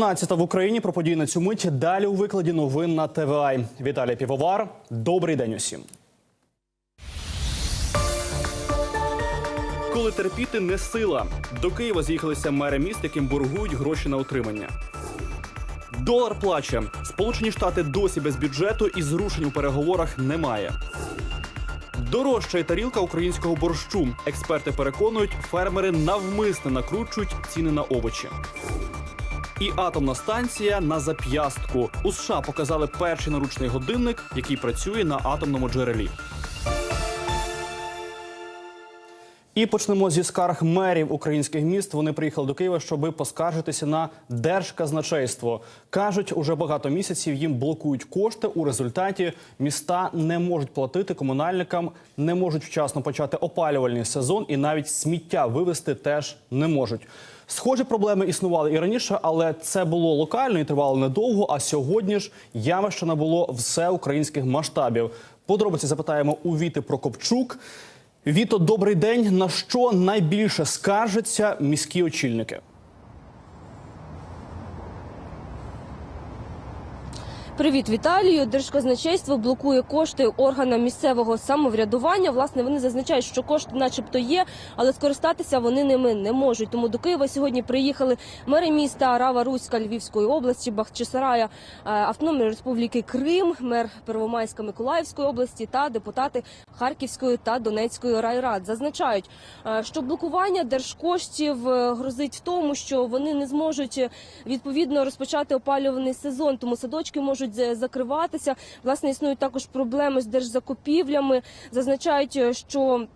12 в Україні про події на цю мить. Далі у викладі новин на ТВА. Віталій Півовар. Добрий день усім. Коли терпіти не сила. До Києва з'їхалися мери міст, яким боргують гроші на утримання. Долар плаче. Сполучені Штати досі без бюджету і зрушень у переговорах немає. Дорожча тарілка українського борщу. Експерти переконують, фермери навмисне накручують ціни на овочі. І атомна станція на зап'ястку. У США показали перший наручний годинник, який працює на атомному джерелі. І почнемо зі скарг мерів українських міст. Вони приїхали до Києва, щоби поскаржитися на держказначейство. кажуть, уже багато місяців їм блокують кошти. У результаті міста не можуть платити комунальникам, не можуть вчасно почати опалювальний сезон, і навіть сміття вивезти теж не можуть. Схожі проблеми існували і раніше, але це було локально і тривало недовго. А сьогодні ж явище набуло всеукраїнських масштабів. Подробиці запитаємо у Віти Прокопчук. Віто, добрий день. На що найбільше скаржаться міські очільники? Привіт, Віталію. Держказначейство блокує кошти органам місцевого самоврядування. Власне, вони зазначають, що кошти, начебто, є, але скористатися вони ними не можуть. Тому до Києва сьогодні приїхали мери міста Рава Руська Львівської області, Бахчисарая е, Автономної Республіки Крим, мер Первомайська Миколаївської області та депутати Харківської та Донецької райрад. Зазначають, е, що блокування держкоштів е, грозить в тому, що вони не зможуть відповідно розпочати опалюваний сезон, тому садочки можуть за- закриватися. Власне, існують також проблеми з держзакупівлями. Зазначають, е, що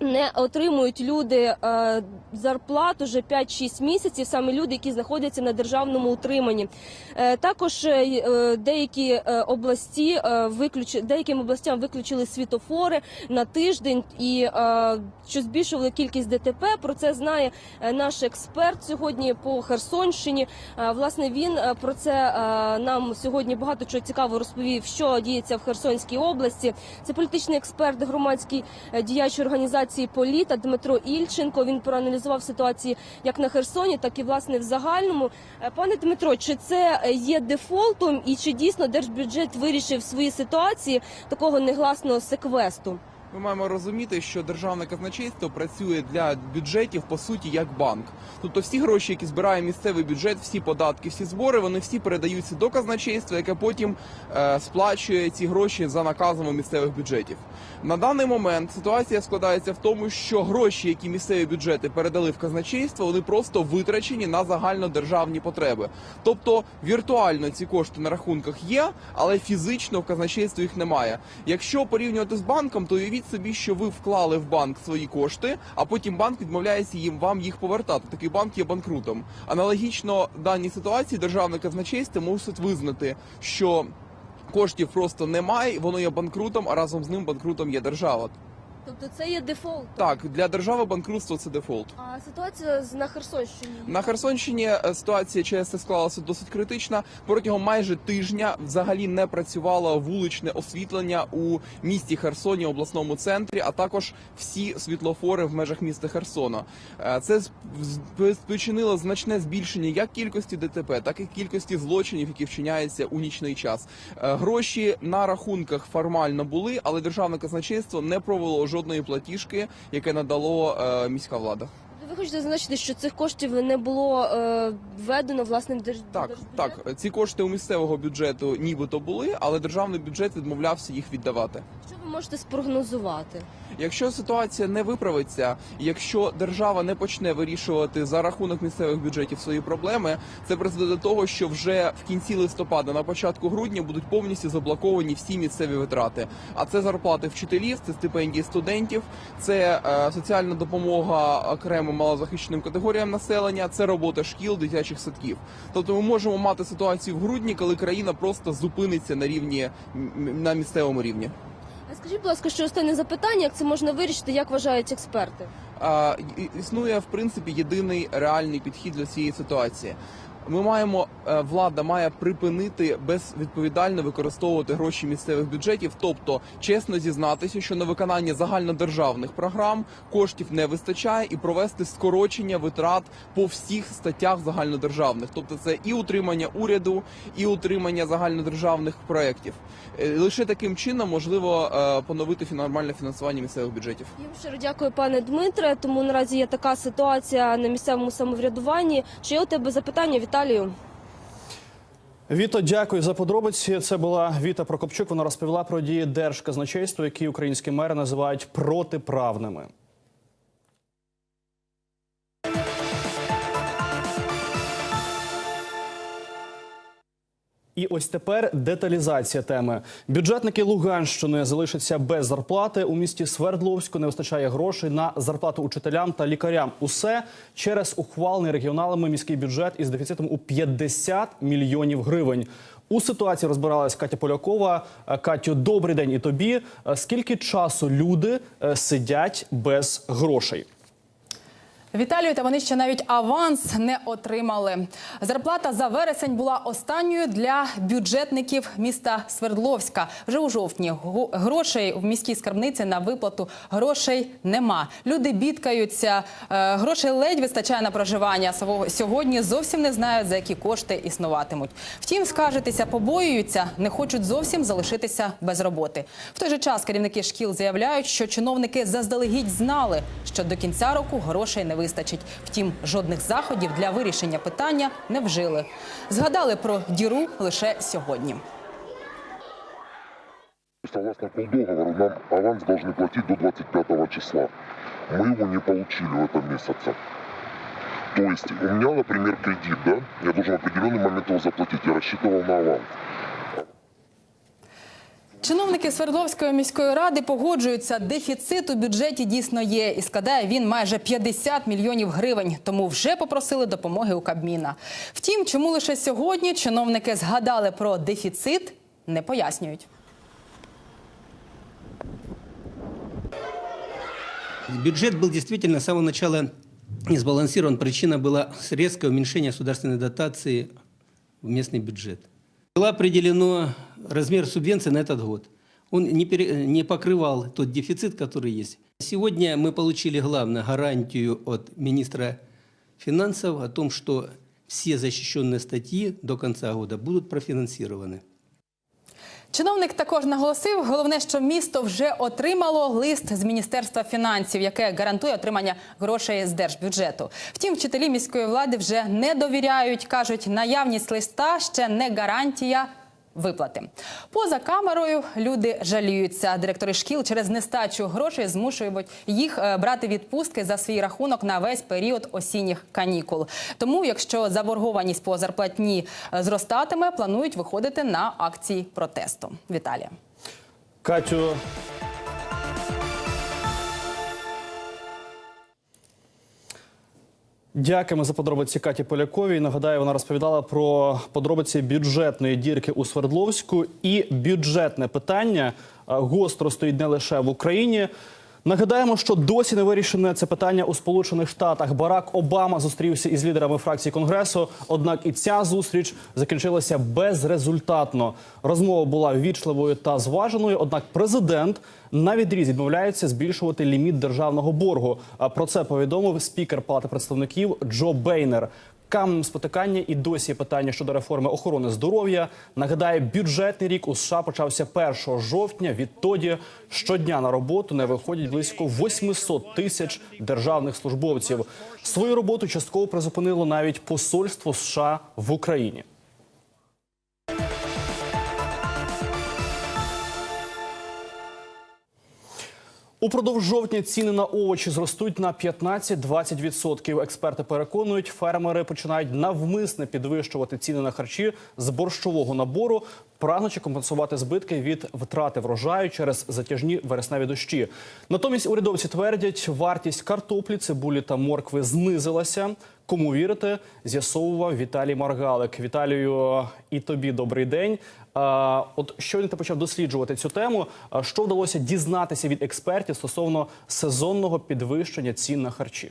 не отримують люди е, зарплату вже 5-6 місяців, саме люди, які знаходяться на державному утриманні. Е, також е, е, деякі е, області е, виключ... деяким областям виключили світофори на тиждень і е, що збільшували кількість ДТП. Про це знає е, наш експерт сьогодні по Херсонщині. Е, власне, він про це е, нам сьогодні багато чого цікаво розповів, що діється в Херсонській області. Це політичний експерт, громадський діяч організації Політа Дмитро Ільченко. Він проаналізував ситуацію як на Херсоні, так і власне в загальному. Е, Пане Дмитро, чи це є дефолтом, і чи дійсно держбюджет вирішив свої ситуації такого негласного секвесту? Ми маємо розуміти, що державне казначейство працює для бюджетів по суті як банк. Тобто всі гроші, які збирає місцевий бюджет, всі податки, всі збори, вони всі передаються до казначейства, яке потім е, сплачує ці гроші за наказами місцевих бюджетів. На даний момент ситуація складається в тому, що гроші, які місцеві бюджети передали в казначейство, вони просто витрачені на загальнодержавні потреби. Тобто віртуально ці кошти на рахунках є, але фізично в казначействі їх немає. Якщо порівнювати з банком, то уявіть собі, що ви вклали в банк свої кошти, а потім банк відмовляється їм вам їх повертати. Такий банк є банкрутом. Аналогічно даній ситуації державне казначейство мусить визнати, що коштів просто немає, воно є банкрутом, а разом з ним банкрутом є держава. Тобто це є дефолт. Так, для держави банкрутство це дефолт. А ситуація з- на Херсонщині На Херсонщині е, ситуація через склалася досить критична. Протягом майже тижня взагалі не працювало вуличне освітлення у місті Херсоні, обласному центрі, а також всі світлофори в межах міста Херсона. Е, Це з- з- спричинило значне збільшення як кількості ДТП, так і кількості злочинів, які вчиняються у нічний час. Е, Гроші на рахунках формально були, але державне казначейство не провело жодної платіжки, яке надало е, міська влада. Ви хочете зазначити, що цих коштів не було е, введено власне в держ... Так, держбюджет? так, ці кошти у місцевого бюджету нібито були, але державний бюджет відмовлявся їх віддавати. Що ви можете спрогнозувати? Якщо ситуація не виправиться, якщо держава не почне вирішувати за рахунок місцевих бюджетів свої проблеми, це призведе до того, що вже в кінці листопада, на початку грудня, будуть повністю заблоковані всі місцеві витрати. А це зарплати вчителів, це стипендії студентів, це е, соціальна допомога окремим малозахищеним категоріям населення, це робота шкіл, дитячих садків. Тобто, ми можемо мати ситуацію в грудні, коли країна просто зупиниться на рівні на місцевому рівні. Скажіть, будь ласка, що останнє запитання, як це можна вирішити, як вважають експерти? А, існує в принципі єдиний реальний підхід для цієї ситуації. Ми маємо е, влада має припинити безвідповідально використовувати гроші місцевих бюджетів, тобто чесно зізнатися, що на виконання загальнодержавних програм коштів не вистачає, і провести скорочення витрат по всіх статтях загальнодержавних, тобто це і утримання уряду, і утримання загальнодержавних проєктів. Е, Лише таким чином можливо е, поновити нормальне фінансування місцевих бюджетів. Я вам щиро дякую, пане Дмитре. Тому наразі є така ситуація на місцевому самоврядуванні. Чи є у тебе запитання, Віталію? Віто, дякую за подробиці. Це була Віта Прокопчук. Вона розповіла про дії держказначейства, які українські мери називають протиправними. І ось тепер деталізація теми. Бюджетники Луганщини залишаться без зарплати. У місті Свердловську не вистачає грошей на зарплату учителям та лікарям. Усе через ухвалений регіоналами міський бюджет із дефіцитом у 50 мільйонів гривень. У ситуації розбиралась Катя Полякова. Е, Катю, добрий день і тобі. Е, Скільки часу люди е, сидять без грошей? Віталію, та вони ще навіть аванс не отримали. Зарплата за вересень була останньою для бюджетників міста Свердловська. Вже у жовтні грошей в міській скарбниці на виплату грошей нема. Люди бідкаються, е, грошей ледь вистачає на проживання. Сьогодні зовсім не знають за які кошти існуватимуть. Втім, скаржитися побоюються, не хочуть зовсім залишитися без роботи. В той же час керівники шкіл заявляють, що чиновники заздалегідь знали, що до кінця року грошей не вистачить. Втім, жодних заходів для вирішення питання не вжили. Згадали про діру лише сьогодні. Согласно полдоговору, нам аванс должны платить до 25 числа. Мы его не получили в этом месяце. То есть у меня, например, кредит, да, я должен в определенный момент его заплатить, я рассчитывал на аванс. Чиновники Свердловської міської ради погоджуються, дефіцит у бюджеті дійсно є, і складає він майже 50 мільйонів гривень. Тому вже попросили допомоги у Кабміна. Втім, чому лише сьогодні чиновники згадали про дефіцит, не пояснюють. Бюджет был действительно с самого начала не сбалансирован. Причина была резкое уменьшение государственной дотации в местный бюджет. Было определено размер субвенции на этот год. Он не, пере- не покрывал тот дефицит, который есть. Сегодня мы получили главную гарантию от министра финансов о том, что все защищенные статьи до конца года будут профинансированы. Чиновник також наголосив, головне, що місто вже отримало лист з міністерства фінансів, яке гарантує отримання грошей з держбюджету. Втім, вчителі міської влади вже не довіряють. кажуть, наявність листа ще не гарантія. Виплати поза камерою люди жаліються. Директори шкіл через нестачу грошей змушують їх е, брати відпустки за свій рахунок на весь період осінніх канікул. Тому, якщо заборгованість по зарплатні е, зростатиме, планують виходити на акції протесту. Віталія. Катю, Дякуємо за подробиці Каті Поляковій. Нагадаю, вона розповідала про подробиці бюджетної дірки у Свердловську. І бюджетне питання е, гостро стоїть не лише в Україні. Нагадаємо, що досі не вирішене це питання у Сполучених Штатах. Барак Обама зустрівся із лідерами фракції Конгресу. Однак і ця зустріч закінчилася безрезультатно. Розмова була ввічливою та зваженою. Однак президент на відріз відмовляється збільшувати ліміт державного боргу. Про це повідомив спікер Палати представників Джо Бейнер. Каменем спотикання і досі питання щодо реформи охорони здоров'я. Нагадаю, бюджетний рік у США почався 1 жовтня. Відтоді щодня на роботу не виходять близько 800 тисяч державних службовців. Свою роботу частково призупинило навіть посольство США в Україні. Упродовж жовтня ціни на овочі зростуть на 15-20%. Експерти переконують, фермери починають навмисне підвищувати ціни на харчі з борщового набору, прагнучи компенсувати збитки від втрати врожаю через затяжні вересневі дощі. Натомість урядовці твердять, вартість картоплі, цибулі та моркви знизилася. Кому вірити, з'ясовував Віталій Маргалик. Віталію, і тобі добрий день. От щойно ти почав досліджувати цю тему. Що вдалося дізнатися від експертів стосовно сезонного підвищення цін на харчі?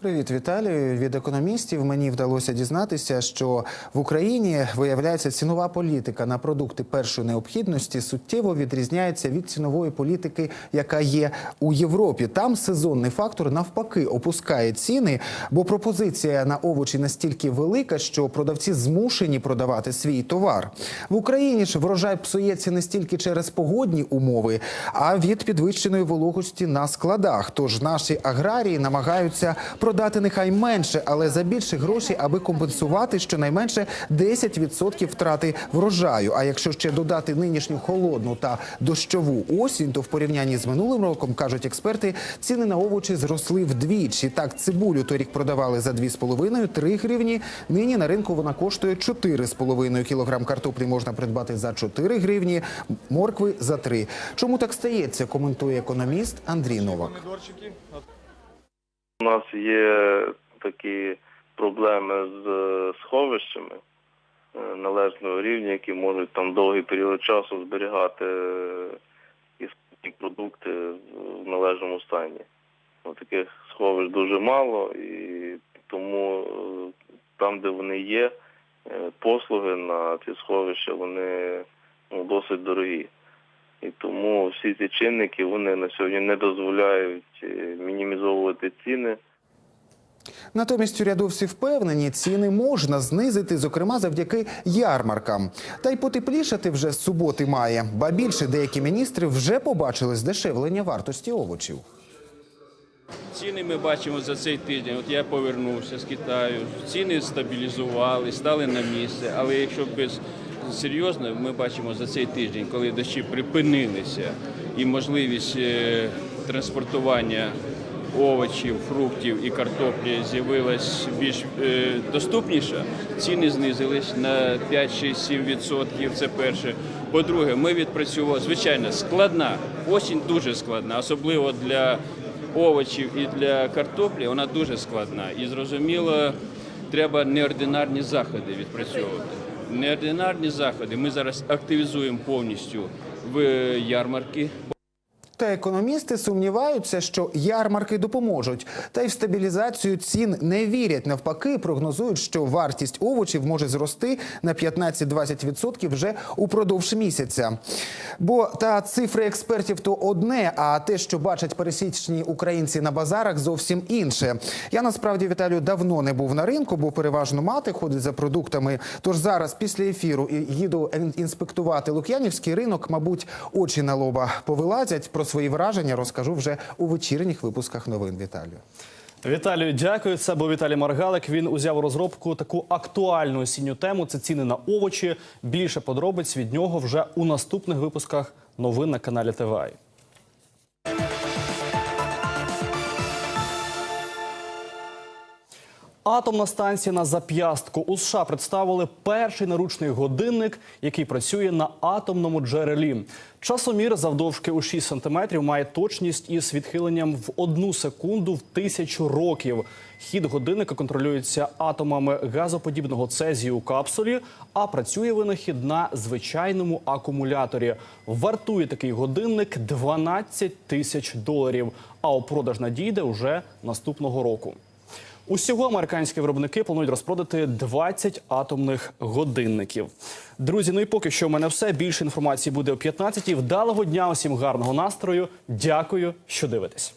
Привіт, Віталію. Від економістів мені вдалося дізнатися, що в Україні виявляється цінова політика на продукти першої необхідності суттєво відрізняється від цінової політики, яка є у Європі. Там сезонний фактор навпаки опускає ціни, бо пропозиція на овочі настільки велика, що продавці змушені продавати свій товар. В Україні ж врожай псується не стільки через погодні умови, а від підвищеної вологості на складах. Тож наші аграрії намагаються продати нехай менше, але за більше грошей, аби компенсувати щонайменше 10% втрати врожаю. А якщо ще додати нинішню холодну та дощову осінь, то в порівнянні з минулим роком кажуть експерти, ціни на овочі зросли вдвічі. Так, цибулю торік продавали за 2,5-3 гривні. Нині на ринку вона коштує 4,5 кілограм картоплі можна придбати за 4 гривні, моркви за 3. Чому так стається? Коментує економіст Андрій Новак. У нас є такі проблеми з е, сховищами е, належного рівня, які можуть там довгий період часу зберігати е, і продукти в належному стані. Ну, Таких сховищ дуже мало, і тому там, де вони є, послуги на ці сховища, вони ну, досить дорогі. Тому всі ці чинники вони на сьогодні не дозволяють е, мінімізовувати ціни. Натомість урядовці впевнені, ціни можна знизити, зокрема завдяки ярмаркам. Та й потеплішати вже з суботи має. Ба більше деякі міністри вже побачили здешевлення вартості овочів. Ціни ми бачимо за цей тиждень. От я повернувся з Китаю. Ціни стабілізували, стали на місце. Але якщо без серйозно, ми бачимо за цей тиждень, коли дощі припинилися і можливість е, транспортування овочів, фруктів і картоплі з'явилась більш е, доступніша, ціни знизились на 5, 6, 7 відсотків. Це перше. По-друге, ми відпрацювали звичайно складна, осінь дуже складна, особливо для овочів і для картоплі. Вона дуже складна. І зрозуміло, треба неординарні заходи відпрацьовувати. Неординарні заходи ми зараз активізуємо повністю в ярмарки. Та економісти сумніваються, що ярмарки допоможуть. Та й в стабілізацію цін не вірять. Навпаки, прогнозують, що вартість овочів може зрости на 15-20% вже упродовж місяця. Бо та цифри експертів то одне, а те, що бачать пересічні українці на базарах, зовсім інше. Я насправді Віталію давно не був на ринку, бо переважно мати ходить за продуктами. Тож зараз, після ефіру, їду інспектувати Лук'янівський ринок. Мабуть, очі на лоба повилазять. Про свої враження розкажу вже у вечірніх випусках новин. Віталію. Віталію, дякую. Це був Віталій Маргалик. Він узяв у розробку таку актуальну осінню тему. Це ціни на овочі. Більше подробиць від нього вже у наступних випусках новин на каналі ТВА. Атомна станція на зап'ястку у США представили перший наручний годинник, який працює на атомному джерелі. Часомір завдовжки у 6 сантиметрів має точність із відхиленням в одну секунду в тисячу років. Хід годинника контролюється атомами газоподібного цезію у капсулі, а працює винахід на звичайному акумуляторі. Вартує такий годинник 12 тисяч доларів. А у продаж надійде уже наступного року. Усього американські виробники планують розпродати 20 атомних годинників. Друзі, ну і поки що в мене все. Більше інформації буде о 15-й. Вдалого дня, усім гарного настрою. Дякую, що дивитесь.